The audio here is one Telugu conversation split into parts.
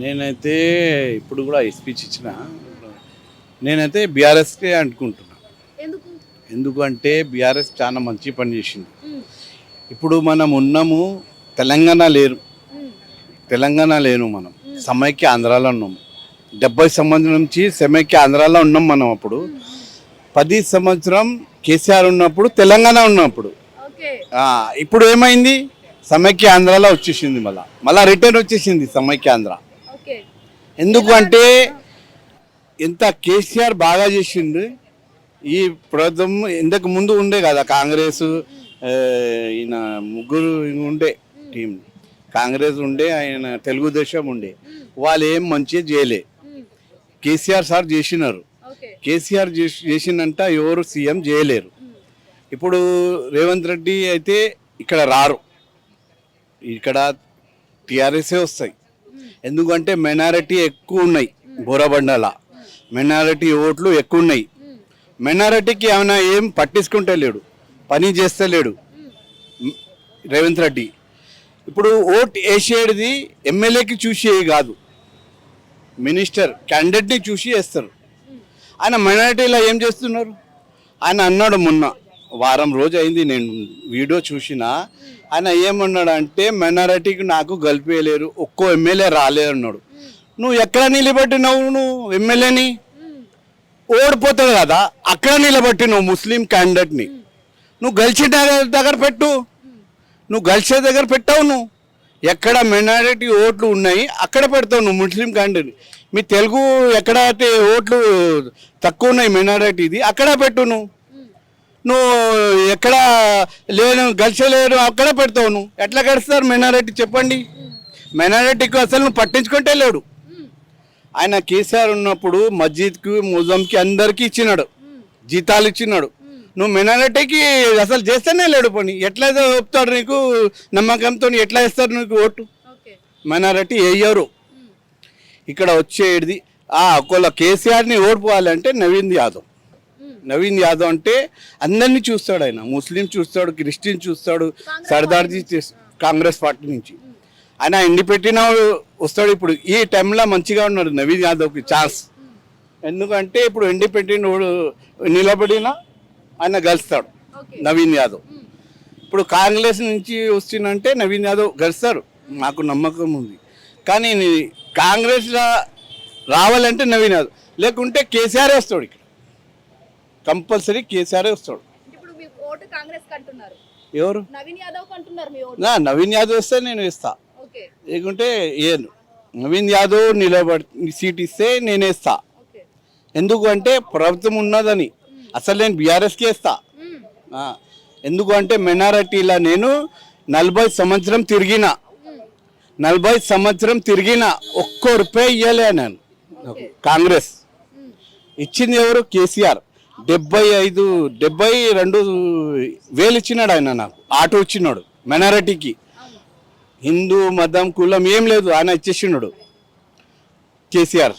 నేనైతే ఇప్పుడు కూడా స్పీచ్ ఇచ్చిన. నేనైతే బీఆర్ఎస్కే అనుకుంటున్నా ఎందుకు? ఎందుకంటే బీఆర్ఎస్ చాలా మంచి పని చేసింది. ఇప్పుడు మనం ఉన్నాము తెలంగాణ లేరు. తెలంగాణ లేను మనం. సమైక్య ఆంధ్రాలో ఉన్నాము డెబ్బై సంవత్సరం నుంచి సమైక్య ఆంధ్రాలో ఉన్నాం మనం అప్పుడు. పది సంవత్సరం కేసీఆర్ ఉన్నప్పుడు తెలంగాణ ఉన్నప్పుడు. ఇప్పుడు ఏమైంది? సమైక్య ఆంధ్రాలో వచ్చేసింది మళ్ళా. మళ్ళా రిటర్న్ వచ్చేసింది సమైక్య ఆంధ్ర. ఎందుకు అంటే ఎంత కేసీఆర్ బాగా చేసిండు. ఈ ప్రభుత్వం ఇంతకు ముందు ఉండే కదా కాంగ్రెస్ ఈయన ముగ్గురు ఉండే టీం. కాంగ్రెస్ ఉండే ఆయన తెలుగుదేశం ఉండే. వాళ్ళు ఏం మంచిగా చేయలే. కేసీఆర్ సార్ చేసినారు. కేసీఆర్ చేసి- చేసిందంట ఎవరు సీఎం చేయలేరు. ఇప్పుడు రేవంత్ రెడ్డి అయితే ఇక్కడ రారు. ఇక్కడ టీఆర్ఎస్ఏ వస్తాయి. ఎందుకంటే మెనారిటీ ఎక్కువ ఉన్నాయి బోరబండల. మెనారిటీ ఓట్లు ఎక్కువ ఉన్నాయి ఉమ్, మెనారిటీకి ఏమైనా ఏం పట్టించుకుంటలేడు పని చేస్తలేడు మ్, రేవంత్ రెడ్డి. ఇప్పుడు ఓట్ వేసేది ఎమ్మెల్యేకి చూసి కాదు. మినిస్టర్ క్యాండిడేట్ని చూసి వేస్తారు. ఆయన మైనారిటీలో ఏం చేస్తున్నారు? ఆయన అన్నాడు మొన్న. వారం రోజు అయింది నేను వీడియో చూసిన. ఆయన ఏమన్నాడు అంటే మైనారిటీకి నాకు గెలిపేయలేరు ఒక్కో ఎమ్మెల్యే రాలేరు అన్నాడు. నువ్వు ఎక్కడ నిలబెట్టినావు నువ్వు ఎమ్మెల్యేని? ఓడిపోతాడు కదా అక్కడ నిలబెట్టినావు ముస్లిం క్యాండిడేట్ని. నువ్వు గెలిచే దగ్గర- పెట్టు. నువ్వు గెలిచే దగ్గర పెట్టావు నువ్వు. ఎక్కడ మైనారిటీ ఓట్లు ఉన్నాయి అక్కడ పెడతావు నువ్వు ముస్లిం క్యాండిడేట్ మీ తెలుగు ఎక్కడ అయితే ఓట్లు తక్కువ ఉన్నాయి మైనారిటీది అక్కడ పెట్టు నువ్వు. నువ్వు ఎక్కడ లేను గెలిచలేరు అక్కడ పెడతావు నువ్వు. ఎట్లా గడుస్తారు మైనారిటీ? చెప్పండి. మైనారిటీకి అసలు నువ్వు పట్టించుకుంటే లేడు. ఆయన కేసీఆర్ ఉన్నప్పుడు మస్జిద్కి ముజంకి అందరికీ ఇచ్చినాడు. జీతాలు ఇచ్చినాడు. నువ్వు మినారిటీకి అసలు చేస్తేనే లేడు పని. ఎట్లా చెప్తాడు నీకు? నమ్మకంతో ఎట్లా ఇస్తారు నీకు ఓటు? మైనారిటీ వేయరు ఇక్కడ వచ్చేది ఆ ఒకవేళ కేసీఆర్ని ఓడిపోవాలంటే నవీన్ యాదవ్. నవీన్ యాదవ్ అంటే అందరినీ చూస్తాడు ఆయన. ముస్లిం చూస్తాడు క్రిస్టియన్ చూస్తాడు సర్దార్జీ కాంగ్రెస్ పార్టీ నుంచి. ఆయన ఇండిపెండెంట్ వస్తాడు ఇప్పుడు. ఈ టైంలో మంచిగా ఉన్నాడు నవీన్ యాదవ్కి ఛాన్స్. ఎందుకంటే ఇప్పుడు ఇండిపెండెంట్ నిలబడినా ఆయన గెలుస్తాడు నవీన్ యాదవ్. ఇప్పుడు కాంగ్రెస్ నుంచి వస్తుందంటే నవీన్ యాదవ్ గెలుస్తారు. నాకు నమ్మకం ఉంది. కానీ కాంగ్రెస్లో రావాలంటే నవీన్ యాదవ్. లేకుంటే కేసీఆర్ వస్తాడు ఇక్కడ. కంపల్సరీ కేసీఆర్ వస్తాడు. ఎవరు? నవీన్ యాదవ్ వస్తే నేను ఇస్తా లేకుంటే ఏను. నవీన్ యాదవ్ నిలబడి సీట్ ఇస్తే నేను వేస్తా. ఓకే. ఎందుకు అంటే ప్రభుత్వం ఉన్నదని. అసలు నేను బీఆర్ఎస్కి వేస్తా. ఆ, ఎందుకు అంటే మెనారిటీలా నేను నలభై సంవత్సరం తిరిగిన. నలభై సంవత్సరం తిరిగిన ఒక్క రూపాయి ఇవ్వలే నేను. కాంగ్రెస్. ఇచ్చింది ఎవరు? కేసీఆర్. డెబ్బై ఐదు డెబ్బై రెండు వేలు ఇచ్చినాడు ఆయన నాకు. ఆటో ఇచ్చినాడు మెనారిటీకి. హిందూ మతం కులం ఏం లేదు ఆయన ఇచ్చేసినాడు. కేసీఆర్.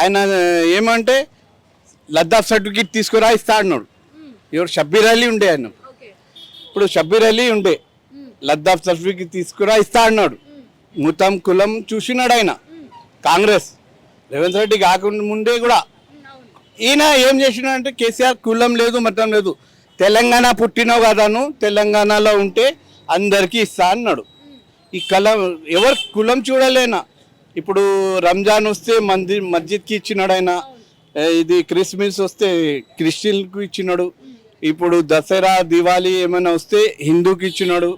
ఆయన ఏమంటే లద్దాఖ్ సర్టిఫికేట్ తీసుకురా ఇస్తా అన్నాడు. ఎవరు? షబ్బీర్ అలీ ఉండే ఆయన. ఇప్పుడు షబ్బీర్ అలీ ఉండే. లద్దాఖ్ సర్టిఫికేట్ తీసుకురా ఇస్తా అన్నాడు. మొత్తం కులం చూసినాడు ఆయన. కాంగ్రెస్. రేవంత్ రెడ్డి కాకుండా ముందే కూడా ఈయన ఏం చేసినాడంటే కేసీఆర్ కులం లేదు మతం లేదు. తెలంగాణ పుట్టినావు కదాను తెలంగాణలో ఉంటే అందరికీ ఇస్తా అన్నాడు. ఈ కలం ఎవరు కులం చూడలేనా? ఇప్పుడు రంజాన్ వస్తే మంది మస్జిద్కి ఇచ్చినాడు ఆయన. ఇది క్రిస్మస్ వస్తే క్రిస్టియన్కి ఇచ్చినాడు. ఇప్పుడు దసరా దివాళీ ఏమైనా వస్తే హిందూకి ఇచ్చినాడు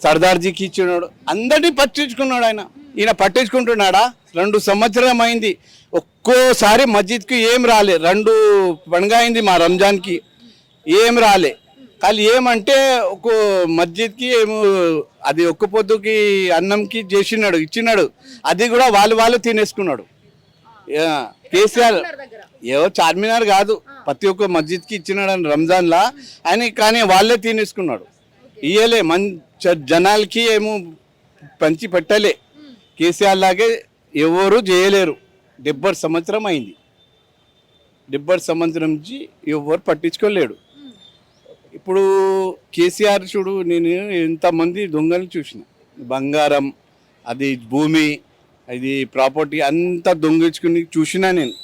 సర్దార్జీకి ఇచ్చినాడు. అందరినీ పట్టించుకున్నాడు ఆయన. ఈయన పట్టించుకుంటున్నాడా? రెండు సంవత్సరం అయింది ఒక్కోసారి మస్జిద్కి ఏం రాలే. రెండు పండుగ అయింది మా రంజాన్కి. ఏం రాలే. కానీ ఏమంటే ఒక మస్జిద్కి ఏమో అది ఒక్క పొద్దుకి అన్నంకి చేసినాడు ఇచ్చినాడు. అది కూడా వాళ్ళు వాళ్ళు తినేసుకున్నాడు. కేసీఆర్ ఏవో చార్మినార్ కాదు. ప్రతి ఒక్క మస్జిద్కి ఇచ్చినాడు అని రంజాన్లా. ఆయన కానీ వాళ్ళే తినేసుకున్నాడు. ఇయ్యలే మన్ జనాలకి ఏమో పంచి పెట్టలే. కేసీఆర్ లాగే ఎవరు చేయలేరు డెబ్బై సంవత్సరం అయింది. డెబ్బై సంవత్సరం నుంచి ఎవరు పట్టించుకోలేడు. ఇప్పుడు కేసీఆర్ చూడు నేను ఎంతమంది దొంగలు చూసిన. బంగారం అది భూమి అది ప్రాపర్టీ అంతా దొంగిచ్చుకుని చూసినా నేను.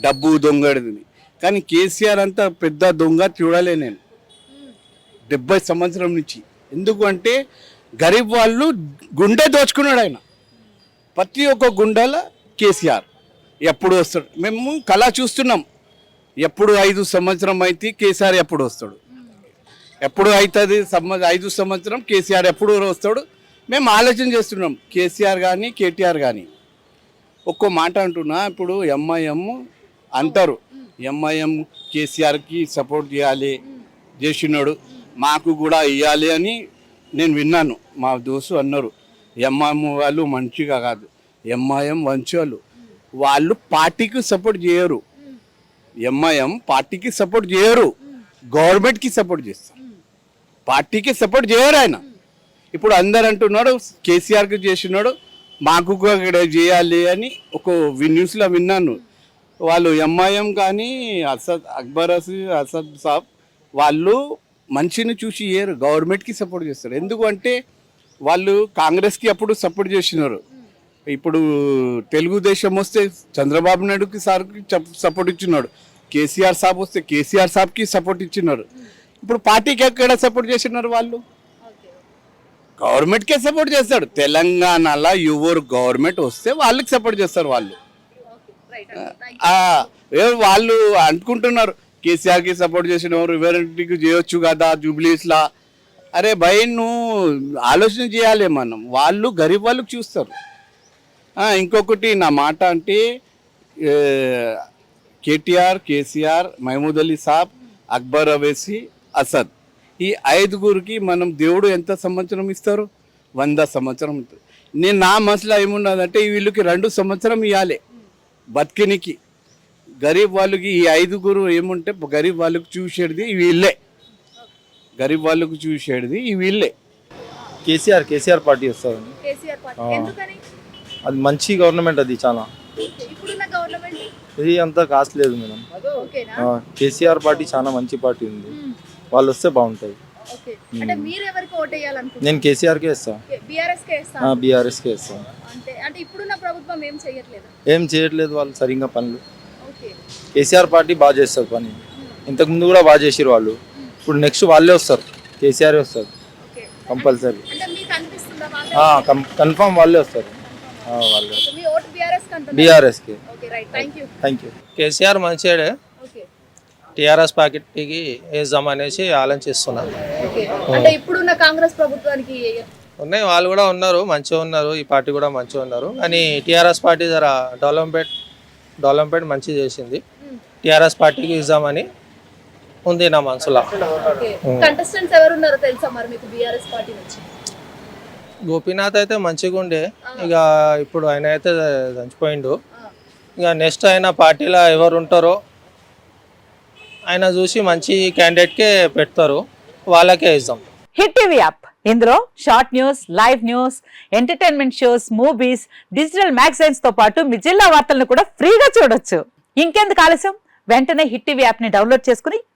డబ్బు దొంగడిని కానీ కేసీఆర్ అంత పెద్ద దొంగ చూడలే నేను. డెబ్బై సంవత్సరం నుంచి. ఎందుకు అంటే గరీబ్ వాళ్ళు గుండె దోచుకున్నాడు ఆయన. ప్రతి ఒక్క గుండెల కేసీఆర్ ఎప్పుడు వస్తాడు? మేము కళ చూస్తున్నాం. ఎప్పుడు ఐదు సంవత్సరం అయితే కేసీఆర్ ఎప్పుడు వస్తాడు? ఎప్పుడు అవుతుంది? సంవ ఐదు సంవత్సరం కేసీఆర్ ఎప్పుడు వస్తాడు? మేము ఆలోచన చేస్తున్నాం. కేసీఆర్ కానీ కేటీఆర్ కానీ ఒక్కో మాట అంటున్నా ఇప్పుడు ఎంఐఎం అంటారు. ఎంఐఎం కేసీఆర్కి సపోర్ట్ చేయాలి. చేసినాడు మాకు కూడా ఇవ్వాలి అని నేను విన్నాను. మా దోస్తు అన్నారు. ఎంఐఎం వాళ్ళు మంచిగా కాదు. ఎంఐఎం మంచి వాళ్ళు వాళ్ళు పార్టీకి సపోర్ట్ చేయరు. ఎంఐఎం పార్టీకి సపోర్ట్ చేయరు. గవర్నమెంట్కి సపోర్ట్ చేస్తారు. పార్టీకి సపోర్ట్ చేయరు ఆయన. ఇప్పుడు అందరు అంటున్నాడు కేసీఆర్కి చేసినాడు మాకు కూడా ఇక్కడ చేయాలి అని ఒక వి- న్యూస్లో విన్నాను. వాళ్ళు ఎంఐఎం కానీ అసద్ అక్బర్ అసీ- అసద్ సాబ్ వాళ్ళు మంచిని చూసి చేయరు గవర్నమెంట్కి సపోర్ట్ చేస్తారు. ఎందుకంటే వాళ్ళు కాంగ్రెస్కి అప్పుడు సపోర్ట్ చేసినారు. ఇప్పుడు తెలుగుదేశం వస్తే చంద్రబాబు నాయుడుకి సార్కి సపోర్ట్ ఇచ్చినాడు. కేసీఆర్ సాబ్ వస్తే కేసీఆర్ సాబ్కి సపోర్ట్ ఇచ్చినారు. ఇప్పుడు పార్టీకి ఎక్కడ సపోర్ట్ చేసినారు వాళ్ళు? గవర్నమెంట్కే సపోర్ట్ చేస్తాడు తెలంగాణలో ఎవరు గవర్నమెంట్ వస్తే వాళ్ళకి సపోర్ట్ చేస్తారు వాళ్ళు. వాళ్ళు అనుకుంటున్నారు. కేసీఆర్కి సపోర్ట్ చేసిన వారు ఎవరికి చేయొచ్చు కదా జూబ్లీస్లా. అరే భయ్ నువ్వు ఆలోచన చేయాలి మనం. వాళ్ళు గరీబ్ వాళ్ళకి చూస్తారు. ఇంకొకటి నా మాట అంటే కేటీఆర్ కేసీఆర్ మహమూద్ అలీ సాబ్ అక్బర్ అవేసి అసద్. ఈ ఐదుగురికి మనం దేవుడు ఎంత సంవత్సరం ఇస్తారు? వంద సంవత్సరం నేను నా మనసులో ఏమున్నదంటే వీళ్ళకి రెండు సంవత్సరం ఇవ్వాలి బతికినికి. గరీబ్ వాళ్ళకి ఈ ఐదుగురు ఏముంటే గరీబ్ వాళ్ళకి చూసేది వీళ్ళే. గరీబ్ వాళ్ళకు చూసేది ఈ వీళ్ళే. కేసీఆర్ కేసీఆర్ పార్టీ వస్తుంది కేసీఆర్ పార్టీ. ఆ. ఎందుకని? అది మంచి గవర్నమెంట్ అది చాలా. ఓకే, ఇప్పుడున్న గవర్నమెంట్? ఇది అంత కాస్ట్ లేదు మేడం. కేసీఆర్ పార్టీ చాలా మంచి పార్టీ ఉంది. వాళ్ళు వస్తే బాగుంటుంది ఓకే. అంటే మీరు ఎవరికి ఓట్ వేయాలనుకుంటున్నారు నేను ఇస్తా బీఆర్ఎస్ కే బీఆర్ఎస్కే ఇస్తా అంటే అంటే ఇప్పుడున్న ప్రభుత్వం ఏం చేయట్లేదు? ఏం చేయట్లేదు వాళ్ళు సరిగ్గా పనులు. ఓకే. కేసీఆర్ పార్టీ బాగా చేస్తారు పని. ఇంతకుముందు కూడా బాగా చేసిరు వాళ్ళు. ఇప్పుడు నెక్స్ట్ వాళ్ళే వస్తారు. కేసీఆర్ వస్తారు. Okay compulsory. కన్ఫామ్ వాళ్ళే వస్తారు. ఆ, వాళ్ళే బీఆర్ఎస్కి okay right thank you KCR మంచివాడే. ఓకే టీఆర్ఎస్ పార్టీకి వేద్దాం అనేసి ఆలోచిస్తున్నాను ఓకే అంటే ఇప్పుడున్న కాంగ్రెస్ ప్రభుత్వానికి ఉన్నాయి వాళ్ళు కూడా ఉన్నారు మంచిగా ఉన్నారు ఈ పార్టీ కూడా మంచిగా ఉన్నారు. కానీ టీఆర్ఎస్ పార్టీ జర డెవలప్మెంట్ డెవలప్మెంట్ మంచిగా చేసింది. టీఆర్ఎస్ పార్టీకి ఇద్దామని ఉంది నా మనసులో. ఓకే. కంటెస్టెంట్స్ ఎవరు ఉన్నారో తెలుసా మరి మీకు బీఆర్ఎస్ పార్టీ నుంచి? గోపీనాథ్ అయితే మంచిగా ఉండే. ఇక ఇప్పుడు ఆయన అయితే చచ్చిపోయిండు ఇక నెక్స్ట్ ఆయన పార్టీలో ఎవరు ఉంటారో ఆయన చూసి మంచి క్యాండిడేట్కే పెడతారు. వాళ్ళకే ఇద్దాం హిట్ టీవీ యాప్. ఇందులో short news live news entertainment shows movies digital మ్యాగజైన్స్తో పాటు మీ జిల్లా వార్తలను కూడా ఫ్రీగా చూడొచ్చు. ఇంకెందుకు ఆలస్యం? వెంటనే హిట్ టీవీ యాప్ని డౌన్లోడ్ చేసుకుని